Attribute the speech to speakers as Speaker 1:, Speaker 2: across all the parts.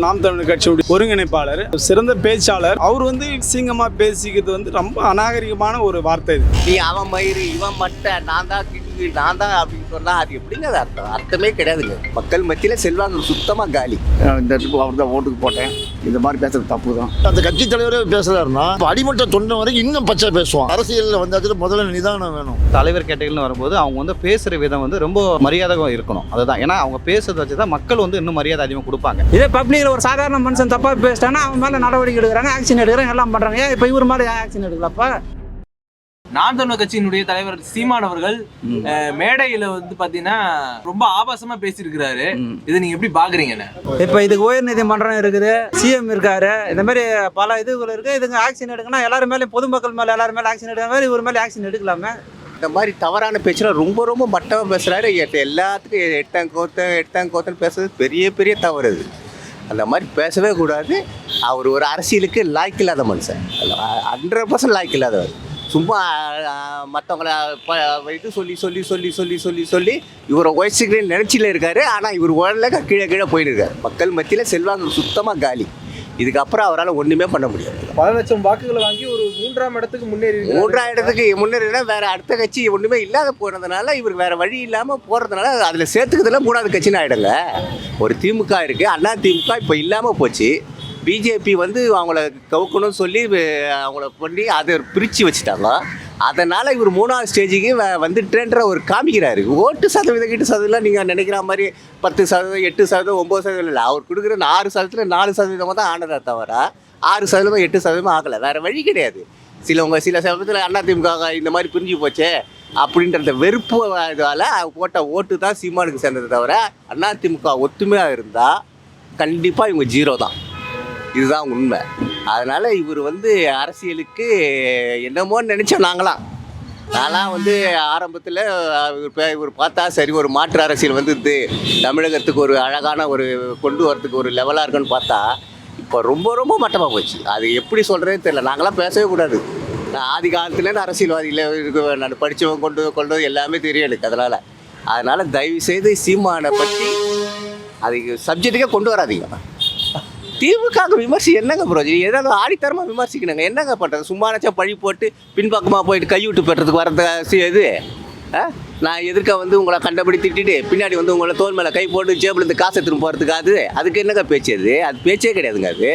Speaker 1: நாம் தமிழர் கட்சியுடைய ஒருங்கிணைப்பாளர் சிறந்த பேச்சாளர். அவர் வந்து சீங்கமா பேசிக்கிறது வந்து ரொம்ப அநாகரிகமான ஒரு வார்த்தை இது.
Speaker 2: நீ அவன் மயிறு இவன் மட்டை நான் தான் கிங்கு நான் தான் அப்படின்னு சொன்னா அது எப்படிங்க அது அர்த்தம்? அர்த்தமே கிடையாதுங்க. மக்கள் மத்தியில செல்வாங்க சுத்தமா காலி.
Speaker 3: இந்த ட்ரிப்பு அவர் தான் ஓட்டுக்கு போட்டேன். இந்த மாதிரி பேசுறது தப்பு தான் அந்த கட்சி தலைவரே பேசுறாருன்னா அடிமட்ட தொண்டை வரைக்கும் இன்னும் பச்சை பேசுவான். அரசியலில் வந்தாச்சுல முதல்ல நிதானம் வேணும்.
Speaker 4: தலைவர் கேட்டகரின்னு வரும்போது அவங்க வந்து பேசுகிற விதம் வந்து ரொம்ப மரியாதை இருக்கணும். அதுதான். ஏன்னா அவங்க பேசுறத வச்சு தான் மக்கள் வந்து இன்னும் மரியாதை அதிகமாக கொடுப்பாங்க.
Speaker 5: இதே பப்ளிக்ல ஒரு சாதாரண மனுஷன் தப்பா பேசிட்டானா அவன் மேல நடவடிக்கை எடுக்கிறாங்க ஆக்ஷன் எடுக்கிறாங்க எல்லாம் பண்றாங்க. ஏன் இப்ப இவர் மேல ஆக்ஷன் எடுக்கலப்பா?
Speaker 6: நாம் தமிழர் கட்சியினுடைய தலைவர் சீமான் அவர்கள் மேடையில வந்து பாத்தீங்கன்னா ரொம்ப ஆபாசமா பேசியிருக்கிறாரு. இதை நீங்க எப்படி பாக்குறீங்கன்னு
Speaker 5: இப்ப இதுக்கு உயர் நீதிமன்றம் இருக்குது சிஎம் இருக்காரு இந்த மாதிரி பல இதுகள் இருக்கு. இதுங்க ஆக்ஷன் எடுக்கணும் எல்லாரும் மேலயும் பொதுமக்கள் மேல எல்லாரும் மேல ஆக்ஷன் எடுக்கிற மாதிரி இவர் மேல ஆக்ஷன் எடுக்கலாமே.
Speaker 2: இந்த மாதிரி தவறான பேச்சுலாம் ரொம்ப ரொம்ப மட்டமா பேசுறாரு. எட்ட- எல்லாத்துக்கும் எட்டாம் கோத்தம் எட்டாம் கோத்தம் பேசுறது பெரிய பெரிய தவறு அது. அந்த மாதிரி பேசவே கூடாது. அவர் ஒரு அரசியலுக்கு லாய்க்கு இல்லாத மனுஷன் ஹண்ட்ரட் பர்சன்ட் லாய்க்கு இல்லாதவர் சும்மா மற்றவங்கள இது சொல்லி சொல்லி சொல்லி சொல்லி சொல்லி சொல்லி இவரை உயர்ச்சிக்கிறேன்னு நினச்சில இருக்காரு. ஆனால் இவர் உடல கீழே கீழே போயிட்டு இருக்காரு மக்கள் மத்தியில் செல்வாக்கு சுத்தமாக காலி. இதுக்கப்புறம் அவரால் ஒன்றுமே பண்ண முடியாது.
Speaker 6: பல லட்சம் வாக்குகளை வாங்கி ஒரு மூன்றாம் இடத்துக்கு முன்னேறி
Speaker 2: மூன்றாம் இடத்துக்கு முன்னேறினா வேற அடுத்த கட்சி ஒண்ணுமே இல்லாத போனதுனால இவர் வேற வழி இல்லாம போறதுனால அதுல சேர்த்துக்கிறதுல மூணாவது கட்சின்னு ஆயிடுங்க ஒரு திமுக இருக்கு அண்ணா திமுக இப்போ இல்லாம போச்சு. பிஜேபி வந்து அவங்கள கவுக்கணும்னு சொல்லி அவங்கள பண்ணி அதை பிரித்து வச்சுட்டாங்க. அதனால் இவர் மூணாவது ஸ்டேஜுக்கு வ- வந்துட்டேன்ற ஒரு காமிக்கிறாரு. ஓட்டு சதவீதம் கிட்ட சதவீதம் நீங்கள் நினைக்கிற மாதிரி பத்து சதவீதம் எட்டு சதவீதம் ஒம்பது சதவீதம் இல்லை. அவர் கொடுக்குற ஆறு சதவீதத்தில் நாலு சதவீதமாக தான் ஆனதா தவிர ஆறு சதவீதம் எட்டு சதவீதம் ஆகலை. வேறு வழி கிடையாது. சிலவங்க சில சமயத்தில் அதிமுக இந்த மாதிரி பிரிஞ்சு போச்சே அப்படின்ற வெறுப்பு இதால் போட்ட ஓட்டு தான் சீமானுக்கு சேர்ந்தது தவிர அதிமுக ஒத்துமையாக இருந்தால் கண்டிப்பாக இவங்க ஜீரோ தான். இதுதான் உண்மை. அதனால் இவர் வந்து அரசியலுக்கு என்னமோன்னு நினச்சோம் நாங்களாம் நான்லாம் வந்து ஆரம்பத்தில் இவர் இவர் பார்த்தா சரி ஒரு மாற்று அரசியல் வந்து தமிழகத்துக்கு ஒரு அழகான ஒரு கொண்டு வரத்துக்கு ஒரு லெவலாக இருக்குன்னு பார்த்தா இப்போ ரொம்ப ரொம்ப மட்டமாக போச்சு. அது எப்படி சொல்கிறேன்னு தெரியல. நாங்களாம் பேசவே கூடாது. நான் ஆதி காலத்துலேருந்து அரசியல்வாதியில் நான் படித்தவங்க கொண்டு கொண்டு எல்லாமே தெரியும் எனக்கு அதனால். அதனால் தயவுசெய்து சீமானை பற்றி அதுக்கு சப்ஜெக்ட்டுக்கே கொண்டு வராதீங்க. திமுக விமர்சி என்னங்க ப்ரோ எதாவது ஆடித்தரமாக விமர்சிக்கணுங்க. என்னங்க பண்ணுறது சும்மா நினச்சா பழி போட்டு பின்பக்கமாக போயிட்டு கைவிட்டு பெறதுக்கு வரது இது? நான் எதிர்க்க வந்து உங்களை கண்டபடி திட்டிட்டு பின்னாடி வந்து உங்களை தோல் மேலே கை போட்டு ஜேபில் இருந்து காசை திரும்ப போகிறதுக்கு அது? அதுக்கு என்னங்க பேச்சு அது? அது பேச்சே கிடையாதுங்க அது.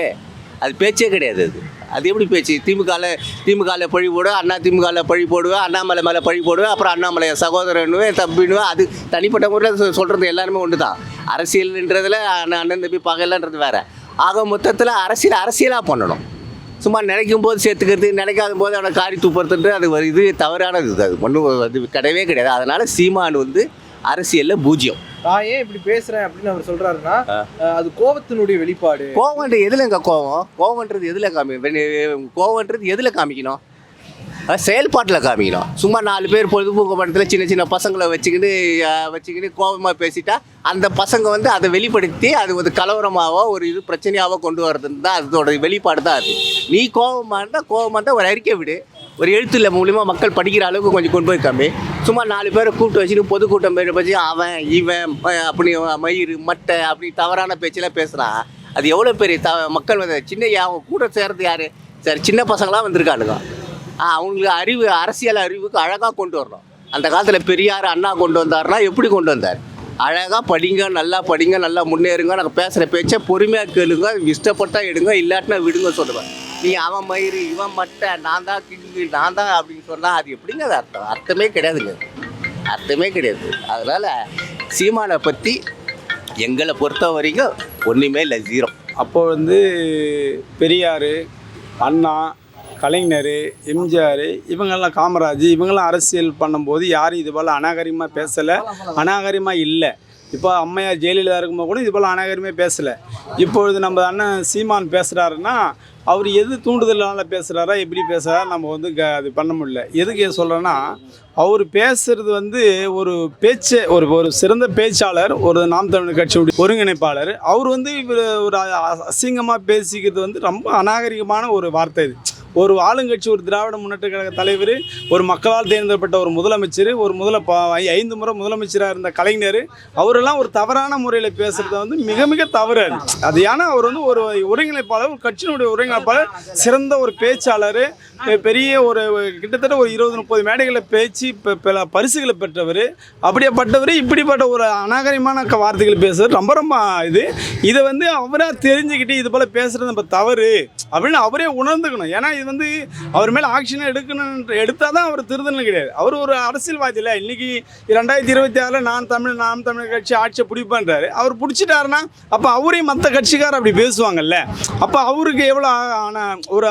Speaker 2: அது பேச்சே கிடையாது அது. அது எப்படி பேச்சு? திமுகவில் திமுகவில் பழி போடுவேன் அண்ணா திமுகவில் பழி போடுவேன் அண்ணாமலை மேலே பழி போடுவேன் அப்புறம் அண்ணாமலை சகோதரனுவேன் தம்பினுவேன் அது தனிப்பட்ட முறையில் சொல்கிறது எல்லாருமே ஒன்று தான் அரசியல்ன்றதில் அண்ணன் அண்ணன் தம்பி பகையிலன்றது வேறு. ஆக மொத்தத்தில் அரசியல் அரசியலாக பண்ணணும். சும்மா நினைக்கும் போது சேர்த்துக்கிறது நினைக்காத போது அவனை காரி துப்புறதுன்ட்டு அது ஒரு இது தவறானது. அது ஒன்றும் அது கிடையவே கிடையாது. அதனால் சீமான் வந்து அரசியலில் பூஜ்ஜியம்.
Speaker 6: நான் ஏன் இப்படி பேசுறேன் அப்படின்னு அவர் சொல்றாருன்னா அஹ், அது கோபத்தினுடைய வெளிப்பாடு.
Speaker 2: கோவம்ன்றது எதுலங்க கோவம்? கோவம்ன்றது எதில் காமி கோவம்ன்றது எதில் காமிக்கணும்? செயல்பாட்டில் காமிக்கணும். சும்மா நாலு பேர் பொழுதுபோக்கு படத்தில் சின்ன சின்ன பசங்களை வச்சுக்கிட்டு வச்சுக்கிட்டு கோபமாக பேசிட்டா அந்த பசங்க வந்து அதை வெளிப்படுத்தி அது ஒரு கலவரமாகவோ ஒரு இது பிரச்சனையாவோ கொண்டு வரதுன்னு தான் அதோட வெளிப்பாடு தான் அது. நீ கோபமாக இருந்தால் கோபமாக இருந்தால் ஒரு அறிக்கை விடு. ஒரு எழுத்துல மூலிமா மக்கள் படிக்கிற அளவுக்கு கொஞ்சம் கொண்டு போய் காமி. சும்மா நாலு பேரை கூப்பிட்டு வச்சுட்டு பொதுக்கூட்டம் பேரை பற்றி அவன் இவன் அப்படி மயிறு மட்டை அப்படி தவறான பேச்செல்லாம் பேசுகிறான் அது எவ்வளோ பெரிய த மக்கள் வந்து சின்ன அவங்க கூட சேர்றது யார்? சரி சின்ன பசங்களாம் வந்திருக்கானுங்க. அவங்களுக்கு அறிவு அரசியல் அறிவுக்கு அழகாக கொண்டு வரணும். அந்த காலத்தில் பெரியார் அண்ணா கொண்டு வந்தாருன்னா எப்படி கொண்டு வந்தார்? அழகாக படிங்க நல்லா படிங்க நல்லா முன்னேறுங்க நாங்கள் பேசுகிற பேச்சை பொறுமையாக கேளுங்க இஷ்டப்பட்டால் எடுங்க இல்லாட்டினா விடுங்க சொல்லுவேன் நீ அவன் மயிறு இவன் மட்டை நான் தான் கிங்கு நான் தான் அப்படின்னு சொன்னால் அது எப்படிங்க அது அர்த்தம்? அர்த்தமே கிடையாதுங்க. அர்த்தமே கிடையாது. அதனால் சீமானை பற்றி எங்களை பொறுத்த வரைக்கும் ஒன்றுமே இல்லை ஜீரோ
Speaker 1: அப்போ வந்து பெரியார் அண்ணா கலைஞர் எம்ஜிஆர் இவங்கெல்லாம் காமராஜ் இவங்கெல்லாம் அரசியல் பண்ணும்போது யாரும் இது போல் அநாகரிகமாக பேசலை. அநாகரிகமாக இல்லை. இப்போ அம்மையார் ஜெயலலிதா இருக்கும்போது கூட இது போல் அநாகரிகமே பேசலை. இப்பொழுது நம்ம அண்ணன் சீமான் பேசுகிறாருன்னா அவர் எது தூண்டுதலால் பேசுகிறாரா எப்படி பேசுகிறாரா நம்ம வந்து க அது பண்ண முடியல. எதுக்கு சொல்கிறேன்னா அவர் பேசுறது வந்து ஒரு பேச்சு ஒரு ஒரு சிறந்த பேச்சாளர் ஒரு நாம் தமிழர் கட்சியுடைய ஒருங்கிணைப்பாளர். அவர் வந்து இவர் ஒரு அசிங்கமாக பேசிக்கிறது வந்து ரொம்ப அநாகரிகமான ஒரு வார்த்தை இது. ஒரு ஆளுங்கட்சி ஒரு திராவிட முன்னேற்ற கழக தலைவர் ஒரு மக்களால் தேர்ந்தெடுக்கப்பட்ட ஒரு முதலமைச்சர் ஒரு முதல ஐந்து முறை முதலமைச்சராக இருந்த கலைஞர் அவரெல்லாம் ஒரு தவறான முறையில் பேசுறது வந்து மிக மிக தவறு அது. ஏன்னா அவர் வந்து ஒரு ஒருங்கிணைப்பாளர் ஒரு கட்சியினுடைய ஒருங்கிணைப்பாளர் சிறந்த ஒரு பேச்சாளர் பெரிய ஒரு கிட்டத்தட்ட ஒரு இருபது முப்பது மேடைகளில் பேச்சு பல பரிசுகளை பெற்றவர் அப்படியேப்பட்டவர் இப்படிப்பட்ட ஒரு அநாகரிகமான வார்த்தைகள் பேசுறது ரொம்ப ரொம்ப இது இதை வந்து அவராக தெரிஞ்சுக்கிட்டு இது போல் பேசுறது நம்ம தவறு அப்படின்னு அவரே உணர்ந்துக்கணும் ஏன்னா இது வந்து அவர் மேலே ஆக்ஷன் எடுக்கணும் எடுத்தால் தான் அவர் திருந்தணும் கிடையாது. அவர் ஒரு அரசியல்வாதி இல்லை. இன்னைக்கு ரெண்டாயிரத்தி இருபத்தி ஆறில் நான் தமிழ் நாம் தமிழ் கட்சி ஆட்சியை பிடிப்பேன்றாரு. அவர் பிடிச்சிட்டாருன்னா அப்போ அவரையும் மற்ற கட்சிக்காரர் அப்படி பேசுவாங்கல்ல. அப்போ அவருக்கு எவ்வளோ ஆன ஒரு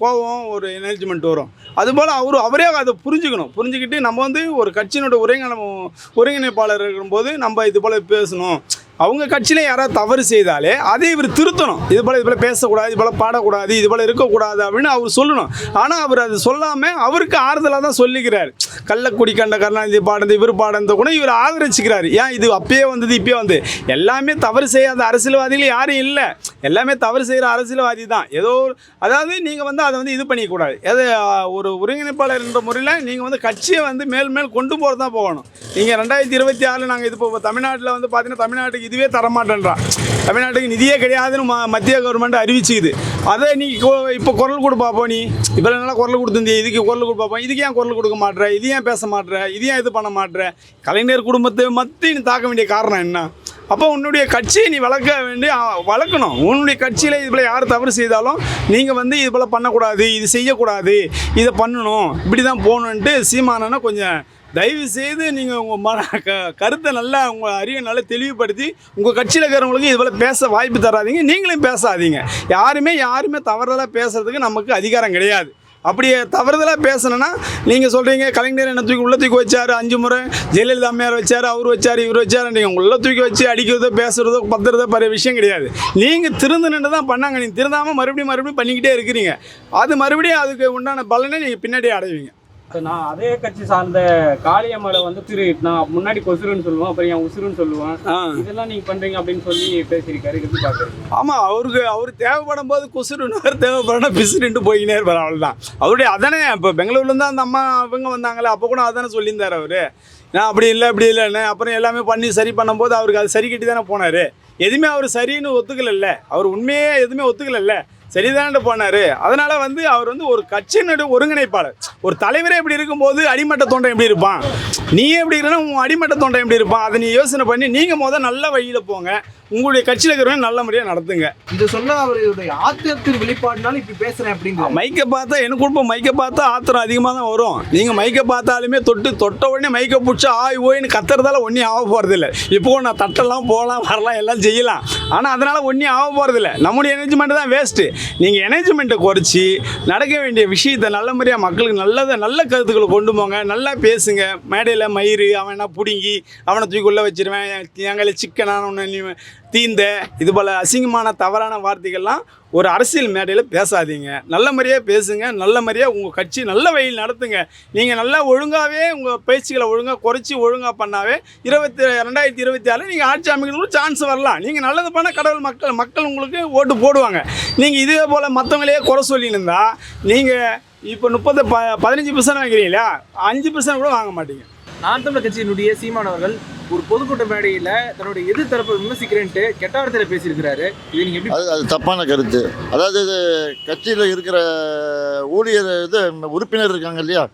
Speaker 1: கோபம் ஒரு எனர்ஜிமெண்ட் வரும். அதுபோல் அவர் அவரே அதை புரிஞ்சுக்கணும். புரிஞ்சுக்கிட்டு நம்ம வந்து ஒரு கட்சியினோட ஒருங்கிணை ஒருங்கிணைப்பாளர் இருக்கும்போது நம்ம இது போல் பேசணும். அவங்க கட்சியில் யாராவது தவறு செய்தாலே அதை இவர் திருத்தணும். இது போல் இது போல் பேசக்கூடாது இது போல் பாடக்கூடாது இது போல் இருக்கக்கூடாது அப்படின்னு அவர் சொல்லணும். ஆனால் அவர் அது சொல்லாமல் அவருக்கு ஆறுதலாக தான் சொல்லிக்கிறார். கள்ளக்குடி கண்ட கருணாநிதி பாடந்து இவர் பாடந்த கூட இவர் ஆதரிச்சுக்கிறார். ஏன் இது அப்பயே வந்தது இப்பயே வந்து? எல்லாமே தவறு செய்யாத அரசியல்வாதிகள் யாரும் இல்லை. எல்லாமே தவறு செய்கிற அரசியல்வாதி தான். ஏதோ ஒரு- அதாவது நீங்கள் வந்து அதை வந்து இது பண்ணிக்கக்கூடாது. எது ஒரு ஒருங்கிணைப்பாளர் என்ற முறையில் நீங்கள் வந்து கட்சியை வந்து மேல் மேல் கொண்டு போகிறது தான் போகணும். நீங்கள் ரெண்டாயிரத்தி இருபத்தி ஆறில் நாங்கள் இது இப்போ தமிழ்நாட்டில் வந்து பார்த்தீங்கன்னா தமிழ்நாட்டுக்கு இதுவே தரமாட்டேன்றான். தமிழ்நாட்டுக்கு நிதியே கிடையாதுன்னு ம மத்திய கவர்மெண்ட் அறிவிச்சுக்குது. அதை நீ இப்போ குரல் கொடு பார்ப்போம் நீ. இப்போ நல்லா குரல் கொடுத்துருந்தே இதுக்கு குரல் கொடு பார்ப்போம் இதுக்கு ஏன் குரல் கொடுக்க மாட்ற? இது ஏன் பேச மாட்ற? இது ஏன் இது பண்ண மாட்ற? கலைஞர் குடும்பத்தை மத்தி நீ தாக்க வேண்டிய காரணம் என்ன? அப்போ உன்னுடைய கட்சியை நீ வளர்க்க வேண்டிய வளர்க்கணும். உன்னுடைய கட்சியில் இது போல் யார் தவறு செய்தாலும் நீங்கள் வந்து இது போல் பண்ணக்கூடாது இது செய்யக்கூடாது இதை பண்ணணும் இப்படி தான் போகணுன்ட்டு சீமானனை கொஞ்சம் தயவு செய்து நீங்கள் உங்கள் மன க கருத்தை நல்லா உங்கள் அறிவை நல்லா தெளிவுபடுத்தி உங்கள் கட்சியில் இருக்கிறவங்களுக்கு இதுபோல் பேச வாய்ப்பு தராதீங்க. நீங்களும் பேசாதீங்க. யாருமே யாருமே தவறுதலாக பேசுறதுக்கு நமக்கு அதிகாரம் கிடையாது. அப்படியே தவறுதலாக பேசணுன்னா நீங்கள் சொல்கிறீங்க கலைஞர் என்ன தூக்கி உள்ள தூக்கி வச்சார் அஞ்சு முறை ஜெயலலிதா அம்மையார் வச்சார் அவர் வச்சார் இவர் வச்சார் நீங்கள் உள்ள தூக்கி வச்சு அடிக்கிறதோ பேசுகிறதோ பத்துறதோ பெரிய விஷயம் கிடையாது. நீங்கள் திருந்தணுன்னு தான் பண்ணாங்க. நீங்கள் திருந்தாமல் மறுபடியும் மறுபடியும் பண்ணிக்கிட்டே இருக்கிறீங்க. அது மறுபடியும் அதுக்கு உண்டான பலனை நீங்கள் பின்னாடியே அடைவீங்க.
Speaker 7: நான் அதே கட்சி சார்ந்த காளியம்மலை வந்து திரு நான் முன்னாடி கொசுருன்னு சொல்லுவேன் அப்புறம் என் உசுருன்னு சொல்லுவேன் இதெல்லாம் நீங்க பண்றீங்க அப்படின்னு சொல்லி பேசியிருக்காரு எப்படி பாக்குறீங்க?
Speaker 1: ஆமாம் அவருக்கு அவர் தேவைப்படும் போது குசுறுனார் தேவைப்படணும் பிசுறுன்ட்டு போய்கினே இருப்பார் அவ்வளோதான் அவருடைய அதானே இப்போ பெங்களூர்லேருந்து அந்த அம்மா இவங்க வந்தாங்களே அப்போ கூட அதானே சொல்லியிருந்தார் அவர். நான் அப்படி இல்லை இப்படி இல்லைன்னு அப்புறம் எல்லாமே பண்ணி சரி பண்ணும்போது அவருக்கு அது சரி கட்டி தானே போனார். எதுவுமே அவர் சரின்னு ஒத்துக்கலைல்ல. அவர் உண்மையே எதுவுமே ஒத்துக்கலைல்ல. சரிதான்ட்டு போனார். அதனால் வந்து அவர் வந்து ஒரு கட்சியினுடைய ஒருங்கிணைப்பாளர். ஒரு தலைவரே இப்படி இருக்கும்போது அடிமட்ட தொண்டை எப்படி இருப்பான்? நீ எப்படி இருக்கணும் உன் அடிமட்ட தொண்டை எப்படி இருப்பான்? அதை நீ யோசனை பண்ணி நீங்கள் முதல் நல்ல வழியில் போங்க. உங்களுடைய கட்சியில் இருக்கிறவங்க நல்ல முறையாக நடத்துங்க.
Speaker 6: இது சொன்ன அவருடைய ஆத்திரத்தின் வெளிப்பாடுனால இப்படி பேசுறேன் அப்படிங்கிற
Speaker 1: மைக்கை பார்த்தா எனக்கு குடும்பம் மைக்கை பார்த்தா ஆத்திரம் அதிகமாக தான் வரும். நீங்கள் மைக்கை பார்த்தாலுமே தொட்டு தொட்ட உடனே மைக்கை பிடிச்சி ஆய் ஓயின்னு கத்துறதால ஒன்றும் ஆக போகிறதில்ல இப்போ நான் தட்டெல்லாம் போகலாம் வரலாம் எல்லாம் செய்யலாம். ஆனால் அதனால் ஒன்றும் ஆக போகிறதில்ல நம்முடைய எனர்ஜிமெண்ட் தான் வேஸ்ட்டு நீங்கள் எனர்ஜிமெண்ட்டை குறைச்சி நடக்க வேண்டிய விஷயத்தை நல்ல முறையாக மக்களுக்கு நல்லதை நல்ல கருத்துக்களை கொண்டு போங்க. நல்லா பேசுங்க. மேடையில் மயிறு அவன் என்ன பிடுங்கி அவனை தூக்கி உள்ள வச்சிருவேன். எங்களை சிக்கனான ஒன்று தீந்த இது போல் அசிங்கமான தவறான வார்த்தைகள்லாம் ஒரு அரசியல் மேடையில் பேசாதீங்க. நல்ல முறையாக பேசுங்க நல்ல மாதிரியாக உங்கள் கட்சி நல்ல வழியில் நடத்துங்க. நீங்கள் நல்லா ஒழுங்காகவே உங்கள் பேச்சுகளை ஒழுங்காக குறைச்சி ஒழுங்காக பண்ணாவே இருபத்தி ரெண்டாயிரத்தி இருபத்தி ஆறில் நீங்கள் ஆட்சி அமைக்கணும்னு சான்ஸ் வரலாம். நீங்கள் நல்லது பண்ணால் கடவுள் மக்கள் மக்கள் உங்களுக்கு ஓட்டு போடுவாங்க. நீங்கள் இதே போல் மற்றவங்களையே குறை சொல்லியிருந்தால் நீங்கள் இப்போ முப்பது ப பதினஞ்சு பர்சன்ட் வாங்குறீங்களா அஞ்சு பர்சன்ட் கூட வாங்க மாட்டீங்க.
Speaker 6: நான் தமிழர் கட்சியினுடைய சீமானவர்கள் ஒரு பொதுக்கூட்ட மேடையில தன்னுடைய எதிர்த்தரப்பை விமர்சிக்கிறேன்ட்டு கெட்டாரத்தில் பேசியிருக்கிறாரு. இது நீங்க எப்படி
Speaker 3: அது அது தப்பான கருத்து. அதாவது இது கட்சியில் இருக்கிற ஊழியர் இது உறுப்பினர் இருக்காங்க இல்லையா?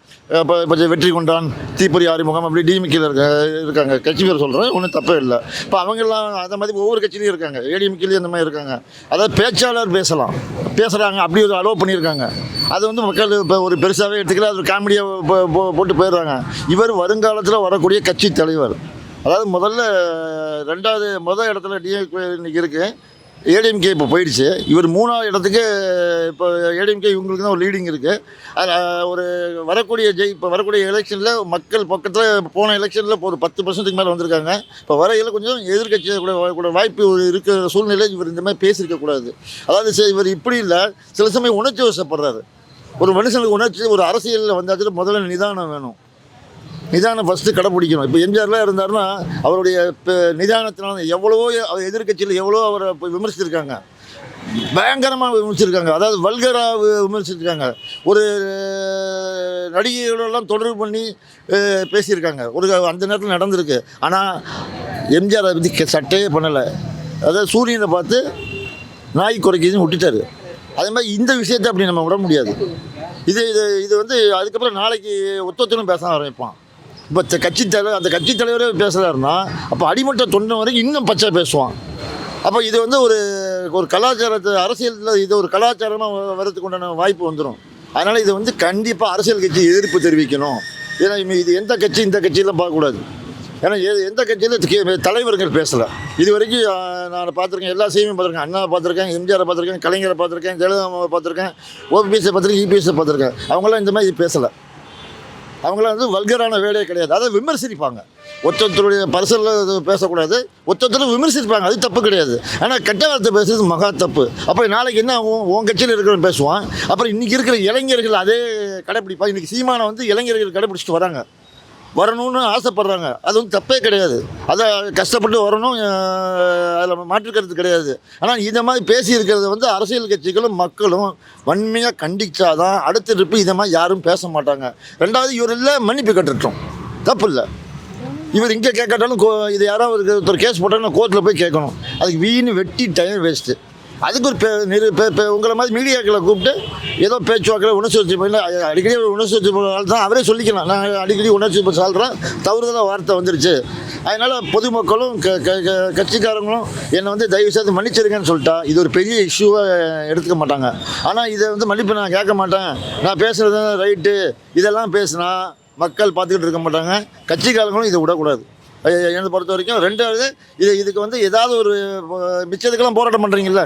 Speaker 3: இப்போ இப்போ வெற்றி கொண்டான் தீப்பொறி ஆறுமுகம் அப்படி டிஎம்கில் இருக்க இருக்காங்க. கட்சி பேர் சொல்கிறேன் ஒன்றும் தப்பே இல்லை. இப்போ அவங்கெல்லாம் அந்த மாதிரி ஒவ்வொரு கட்சியிலையும் இருக்காங்க. ஏடிமிக்கிலையும் அந்த மாதிரி இருக்காங்க. அதாவது பேச்சாளர் பேசலாம். பேசுகிறாங்க அப்படி ஒரு அலோவ் பண்ணியிருக்காங்க. அது வந்து மக்கள் இப்போ ஒரு பெருசாகவே எடுத்துக்கல அது ஒரு காமெடியாக போட்டு போயிடுறாங்க. இவர் வருங்காலத்தில் வரக்கூடிய கட்சி தலைவர். அதாவது முதல்ல ரெண்டாவது முதல் இடத்துல டிஎம்கே இன்னைக்கு இருக்குது ஏடிஎம்கே இப்போ போயிடுச்சு. இவர் மூணாவது இடத்துக்கு இப்போ ஏடிஎம்கே இவங்களுக்கு தான் ஒரு லீடிங் இருக்குது அதில் ஒரு வரக்கூடிய ஜெய் இப்போ வரக்கூடிய எலெக்ஷனில் மக்கள் பக்கத்தில் போன எலெக்ஷனில் இப்போ ஒரு பத்து பர்சன்ட்டுக்கு மேலே வந்திருக்காங்க. இப்போ வரையில் கொஞ்சம் எதிர்கட்சி கூட கூட வாய்ப்பு இருக்கிற சூழ்நிலை இவர் இந்த மாதிரி பேசியிருக்கக்கூடாது அதாவது சரி இவர் இப்படி இல்லை சில சமயம் உணர்ச்சி வசப்படுறாரு. ஒரு மனுஷனுக்கு உணர்ச்சி ஒரு அரசியலில் வந்தாச்சு முதல்ல நிதானம் வேணும். நிதானம் ஃபஸ்ட்டு கடைப்பிடிக்கணும். இப்போ எம்ஜிஆர்லாம் இருந்தாருன்னா அவருடைய இப்போ நிதானத்தினால எவ்வளவோ அவர் எதிர்க்கட்சியில் எவ்வளோ அவரை இப்போ விமர்சிச்சிருக்காங்க. பயங்கரமாக விமர்சிச்சிருக்காங்க. அதாவது வல்கராக விமர்சிச்சிருக்காங்க. ஒரு நடிகைகளெல்லாம் தொடர்பு பண்ணி பேசியிருக்காங்க. ஒரு அந்த நேரத்தில் நடந்திருக்கு. ஆனால் எம்ஜிஆர் அதை பற்றி சட்டையே பண்ணலை. அதாவது சூரியனை பார்த்து நாய் குறைக்கிதுன்னு விட்டுட்டாரு. அதே மாதிரி இந்த விஷயத்தை அப்படி நம்ம விட முடியாது. இது இது இது வந்து அதுக்கப்புறம் நாளைக்கு ஒத்தொத்தனும் பேச ஆரம்பிப்பான். இப்போ கட்சி தலைவர் அந்த கட்சி தலைவரே பேசுகிறாருன்னா அப்போ அடிமட்ட தொண்டை வரைக்கும் இன்னும் பச்சை பேசுவான். அப்போ இது வந்து ஒரு ஒரு கலாச்சாரத்தை அரசியலில் இது ஒரு கலாச்சாரமாக வரதுக்கு உண்டான வாய்ப்பு வந்துடும் அதனால் இது வந்து கண்டிப்பாக அரசியல் கட்சி எதிர்ப்பு தெரிவிக்கணும். ஏன்னா இது எந்த கட்சி இந்த கட்சியெலாம் பார்க்கக்கூடாது. ஏன்னா எந்த கட்சியில் தலைவர்கள் பேசலை. இது வரைக்கும் நான் பார்த்துருக்கேன் எல்லா செய்தியும் பார்த்துருக்கேன் அண்ணா பார்த்துருக்கேன் எம்ஜிஆரை பார்த்துருக்கேன் கலைஞரை பார்த்துருக்கேன் ஜெயலலிதா பார்த்துருக்கேன் ஓபிஎஸ்ஸை பார்த்துருக்கேன் இபிஎஸ்ஸை பார்த்துருக்கேன். அவங்களாம் இந்த மாதிரி பேசலை. அவங்களாம் வந்து வல்கரான வேலையே கிடையாது. அதை விமர்சிப்பாங்க. ஒருத்தருடைய பரிசலில் பேசக்கூடாது. ஒருத்தர் விமர்சிப்பாங்க. அது தப்பு கிடையாது. ஆனால் கெட்ட வார்த்தை பேசுறது மகா தப்பு. அப்போ நாளைக்கு என்ன ஆகும்? உன் கட்சியில் இருக்கிறவன் பேசுவான். அப்புறம் இன்றைக்கி இருக்கிற இளைஞர்கள் அதே கடைப்பிடிப்பாங்க இன்றைக்கி சீமானை வந்து இளைஞர்கள் கடைப்பிடிச்சிட்டு வராங்க. வரணும்னு ஆசைப்படுறாங்க. அது வந்து தப்பே கிடையாது. அதை கஷ்டப்பட்டு வரணும் அதில் மாற்றுக்கிறது கிடையாது. ஆனால் இந்த மாதிரி பேசி இருக்கிறது வந்து அரசியல் கட்சிகளும் மக்களும் வன்மையாக கண்டிச்சாதான் அடுத்த ட்ரிப்பு இதை மாதிரி யாரும் பேச மாட்டாங்க. ரெண்டாவது இவர் இல்லை மன்னிப்பு கட்டுட்டோம். தப்பு இல்லை. இவர் இங்கே கேட்காட்டாலும் கோ இது யாராவது ஒரு ஒருத்தர் கேஸ் போட்டாலும் கோர்ட்டில் போய் கேட்கணும். அதுக்கு வீணு வெட்டி டைம் வேஸ்ட்டு அதுக்கு ஒரு நிறு பே பே உங்களை மாதிரி மீடியாக்களை கூப்பிட்டு ஏதோ பேச்சுவாக்கில் உணர்ச்சி வச்சு அடிக்கடி உணர்ச்சி வச்சு தான் அவரே சொல்லிக்கலாம் நான் அடிக்கடி உணர்ச்சி சொல்கிறேன் ஆள்றேன் தவறுதலாக வார்த்தை வந்துருச்சு. அதனால் பொதுமக்களும் க க க- கட்சிக்காரங்களும் என்னை வந்து தயவு செய்து மன்னிச்சிருங்கன்னு சொல்லிட்டா. இது ஒரு பெரிய இஷ்யூவாக எடுத்துக்க மாட்டாங்க. ஆனால் இதை வந்து மன்னிப்பு நான் கேட்க மாட்டேன். நான் பேசுகிறது ரைட்டு. இதெல்லாம் பேசுனா மக்கள் பார்த்துக்கிட்டு இருக்க மாட்டாங்க. கட்சிக்காரங்களும் இதை விடக்கூடாது. என்னை பொறுத்த வரைக்கும் ரெண்டாவது இது இதுக்கு வந்து ஏதாவது ஒரு மிச்சத்துக்கெல்லாம் போராட்டம் பண்ணுறீங்கல்ல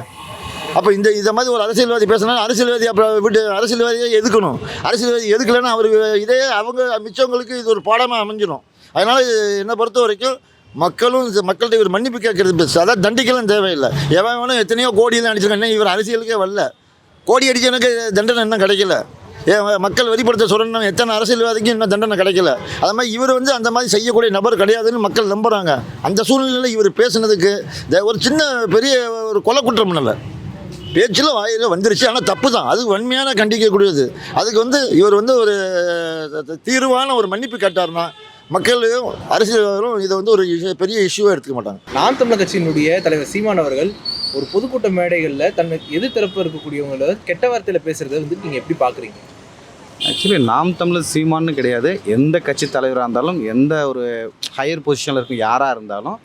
Speaker 3: அப்போ இந்த இதை மாதிரி ஒரு அரசியல்வாதி பேசினா அரசியல்வாதி அப்புறம் விட்டு அரசியல்வாதியை எதுக்கணும்? அரசியல்வாதி எதுக்கலைன்னா அவர் இதே அவங்க மிச்சவங்களுக்கு இது ஒரு பாடமாக அமைஞ்சிடும் அதனால் என்னை பொறுத்த வரைக்கும் மக்களும் மக்கள்கிட்ட இவர் மன்னிப்பு கேட்கறது பெஸ்ட் அதான் தண்டிக்கலாம் தேவையில்லை. எவன் வேணும் எத்தனையோ கோடியெல்லாம் அடிச்சிருக்காங்க இவர் அரசியலுக்கே வரல. கோடி அடிச்சவனுக்கு தண்டனை இன்னும் கிடைக்கல. மக்கள் வெளிப்படுத்த சொல்லணும் எத்தனை அரசியல்வாதிக்கும் இன்னும் தண்டனை கிடைக்கல. அது மாதிரி இவர் வந்து அந்த மாதிரி செய்யக்கூடிய நபர் கிடையாதுன்னு மக்கள் நம்புகிறாங்க அந்த சூழ்நிலையில் இவர் பேசுனதுக்கு ஒரு சின்ன பெரிய ஒரு கொலை குற்றம் இல்லை. பேச்சில் வாயில் வந்துருச்சு ஆனால் தப்பு தான் அது வன்மையான கண்டிக்கக்கூடியது. அதுக்கு வந்து இவர் வந்து ஒரு தீர்வான ஒரு மன்னிப்பு கேட்டார்னா மக்களும் அரசியல்வாதிகளும் இதை வந்து ஒரு issue- பெரிய இஷ்யூவாக எடுத்துக்க மாட்டாங்க.
Speaker 6: நாம் தமிழர் கட்சியினுடைய தலைவர் சீமான் அவர்கள் ஒரு பொதுக்கூட்ட மேடைகளில் தன்னுக்கு எதிர்த்தரப்பு இருக்கக்கூடியவங்கள கெட்ட வார்த்தையில பேசுறதை வந்து நீங்க எப்படி பாக்குறீங்க?
Speaker 4: ஆக்சுவலி நாம் தமிழர் சீமான்னு கிடையாது. எந்த கட்சி தலைவராக இருந்தாலும் எந்த ஒரு ஹையர் பொசிஷனில் இருக்கும் யாராக இருந்தாலும்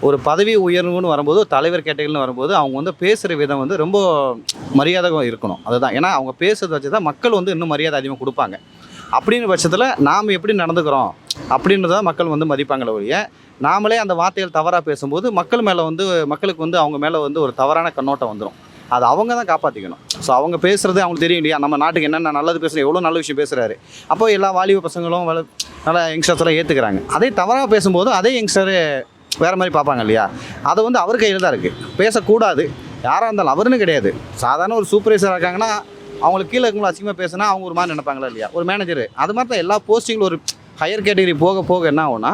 Speaker 4: ஒரு பதவி உயர்வுன்னு வரும்போது தலைவர் கேட்டகரின்னு வரும்போது அவங்க வந்து பேசுகிற விதம் வந்து ரொம்ப மரியாதை இருக்கணும். அதுதான். ஏன்னா அவங்க பேசுறத வச்சு தான் மக்கள் வந்து இன்னும் மரியாதை அதிகமாக கொடுப்பாங்க. அப்படின்னு பட்சத்தில் நாம் எப்படி நடந்துக்கிறோம் அப்படின்றத மக்கள் வந்து மதிப்பாங்களே ஒழிய நாமளே அந்த வார்த்தைகள் தவறாக பேசும்போது மக்கள் மேலே வந்து மக்களுக்கு வந்து அவங்க மேலே வந்து ஒரு தவறான கண்ணோட்டம் வந்துடும் அது அவங்க தான் காப்பாற்றிக்கணும் ஸோ அவங்க பேசுகிறது அவங்களுக்கு தெரியும் இல்லையா? நம்ம நாட்டுக்கு என்னென்ன நல்லது பேசுகிறோம் எவ்வளோ நல்ல விஷயம் பேசுகிறாரு அப்போ எல்லா வாலிப பசங்களும் வள- நல்ல யங்ஸ்டர்ஸ் ஏற்றுக்கிறாங்க அதே தவறாக பேசும்போது அதே யங்ஸ்டரு வேறு மாதிரி பார்ப்பாங்க இல்லையா? அதை வந்து அவர் கையில் தான் இருக்குது பேசக்கூடாது. யாராக இருந்தாலும் அவருன்னு கிடையாது. சாதாரண ஒரு சூப்பர்வைசராக இருக்காங்கன்னா அவங்களுக்கு கீழே இருக்கவங்களும் அசிங்கமாக பேசினா அவங்க ஒரு மாதிரி நினைப்பாங்களா இல்லையா? ஒரு மேனேஜர் அது மாதிரி தான் எல்லா போஸ்டிங்கில் ஒரு ஹையர் கேட்டகரி போக போக என்ன ஆகும்னா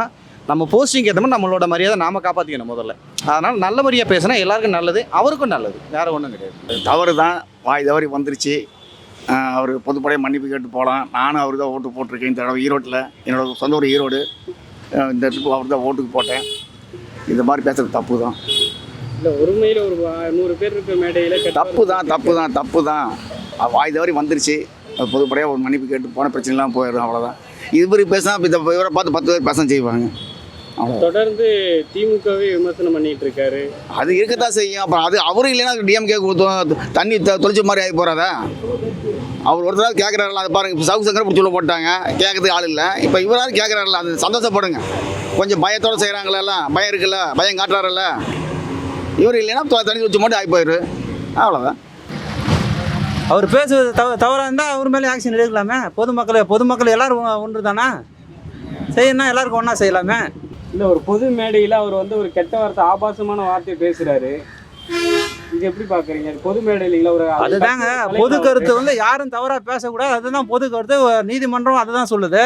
Speaker 4: நம்ம போஸ்டிங் ஏற்ற மாதிரி நம்மளோட மரியாதை நாம காப்பாற்றிக்கணும் முதல்ல. அதனால் நல்லபடியாக பேசினா எல்லாருக்கும் நல்லது அவருக்கும் நல்லது. வேறு ஒன்றும் கிடையாது.
Speaker 8: தவறு தான். வாய் தவறி வந்துருச்சு. அவர் பொதுப்படையாக மன்னிப்பு கேட்டு போகலாம். நானும் அவர் தான் ஓட்டு போட்டிருக்கேன். இந்த தடவை ஈரோட்டில். என்னோட சொந்த ஊர் ஈரோடு. இந்த ட்ரிப்பு அவர் தான் ஓட்டுக்கு போட்டேன். இந்த மாதிரி பேசுறது தப்பு தான்.
Speaker 7: இல்ல ஒருமையில ஒரு நூறு பேர் இருக்க மேடையில கெட்ட
Speaker 8: தப்பு தான் தப்பு தான் தப்பு தான். வாய் தவறி வந்துருச்சு. பொதுப்படையாக ஒரு மன்னிப்பு கேட்டு போன பிரச்சனைலாம் போயிடும் அவ்வளோதான் இவர் பேசினா இந்த இவரை பார்த்து பத்து பேர் பேச செய்வாங்க.
Speaker 7: தொடர்ந்து திமுகவே விமர்சனம் பண்ணிட்டு இருக்காரு.
Speaker 8: அது இருக்கத்தான் செய்யும். அப்புறம் அது அவரும் இல்லைன்னா டிஎம்கே கொடுத்தோம் தண்ணி தொ- தொளிச்ச மாதிரி ஆகி போகிறாதா அவர் ஒருத்தர் கேட்குறாருல அதை பாருங்க இப்போ சவுக்கு சங்கரை பிடிச்சி உள்ள போட்டாங்க. கேட்கறதுக்கு ஆள் இல்லை. இப்போ இவராவது கேட்குறாருல அது சந்தோஷப்படுங்க. கொஞ்சம் பயத்தோட செய்கிறாங்கள எல்லாம் பயம் இருக்குல்ல பயம் காட்டுறாருல்ல. இவர் இல்லைன்னா தண்ணி தொளிச்ச மட்டும் ஆகி போயிரு. அவ்வளோதான்
Speaker 5: அவர் பேசுவது தவ தவறாக இருந்தால் அவர் மேலே ஆக்ஷன் எடுக்கலாமே. பொதுமக்கள் பொதுமக்கள் எல்லாரும் ஒன்று தானே செய்யணும் எல்லாருக்கும் ஒன்றா செய்யலாமே.
Speaker 7: இல்ல ஒரு பொது மேடையில அவர் வந்து ஒரு கெட்ட வார்த்தை ஆபாசமான வார்த்தை பேசுறாரு. இது எப்படி பாக்குறீங்க? அது பொது மேடையில ஒரு
Speaker 5: அதுதாங்க பொது கருத்து வந்து யாரும் தவறாக பேசக்கூடாது. அதுதான் பொது கருத்து. நீதிமன்றம் அதை தான் சொல்லுது.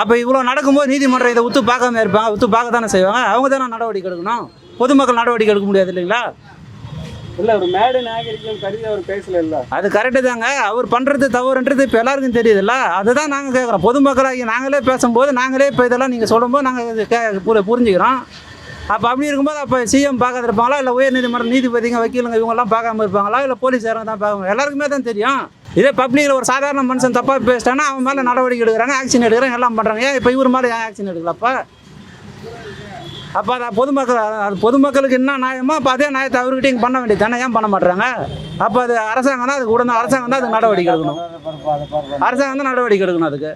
Speaker 5: அப்போ இவ்வளோ நடக்கும்போது நீதிமன்றம் இதை உத்து பார்க்காம இருப்பாங்க உத்து பார்க்க தானே செய்வாங்க? அவங்க தானே நடவடிக்கை எடுக்கணும்? பொதுமக்கள் நடவடிக்கை எடுக்க முடியாது இல்லைங்களா?
Speaker 7: இல்ல ஒரு மேடு நாகரிகம் கருதி அவர் பேசல இல்ல
Speaker 5: அது கரெக்டு தாங்க. அவர் பண்ணுறது தவறுன்றது இப்போ எல்லாருக்கும் தெரியுதுல்ல. அதுதான் நாங்கள் கேட்குறோம் பொதுமக்களாகி நாங்களே பேசும்போது நாங்களே இப்போ இதெல்லாம் நீங்கள் சொல்லும்போது நாங்கள் கே புரிஞ்சுக்கிறோம். அப்போ அப்படி இருக்கும்போது அப்போ சிஎம் பார்க்காத இருப்பாங்களா? இல்லை உயர் நீதிமன்றம் நீதிபதிங்க வக்கீலுங்க இவங்கெல்லாம் பார்க்காம இருப்பாங்களா? இல்லை போலீஸாரங்க தான் பார்க்காம எல்லாருக்குமே தான் தெரியும். இதே பப்ளிக்கில் ஒரு சாதாரண மனுஷன் தப்பாக பேசிட்டானா அவன் மேலே நடவடிக்கை எடுக்கிறாங்க ஆக்ஷன் எடுக்கிறாங்க எல்லாம் பண்ணுறாங்க ஏன் இப்போ இவர் மேலே ஏன் ஆக்ஷன் எடுக்கலப்பா அப்போ அதை பொதுமக்கள் அது பொதுமக்களுக்கு என்ன நியாயமோ அப்போ அதே நியாயத்தை அவர்கிட்ட இங்கே பண்ண வேண்டியது தானே? ஏன் பண்ண மாட்டாங்க அப்போ அது அரசாங்கம் தான் அதுக்கு உடனே அரசாங்கம் தான் அதுக்கு நடவடிக்கை எடுக்கணும். அரசாங்கம் தான் நடவடிக்கை எடுக்கணும் அதுக்கு.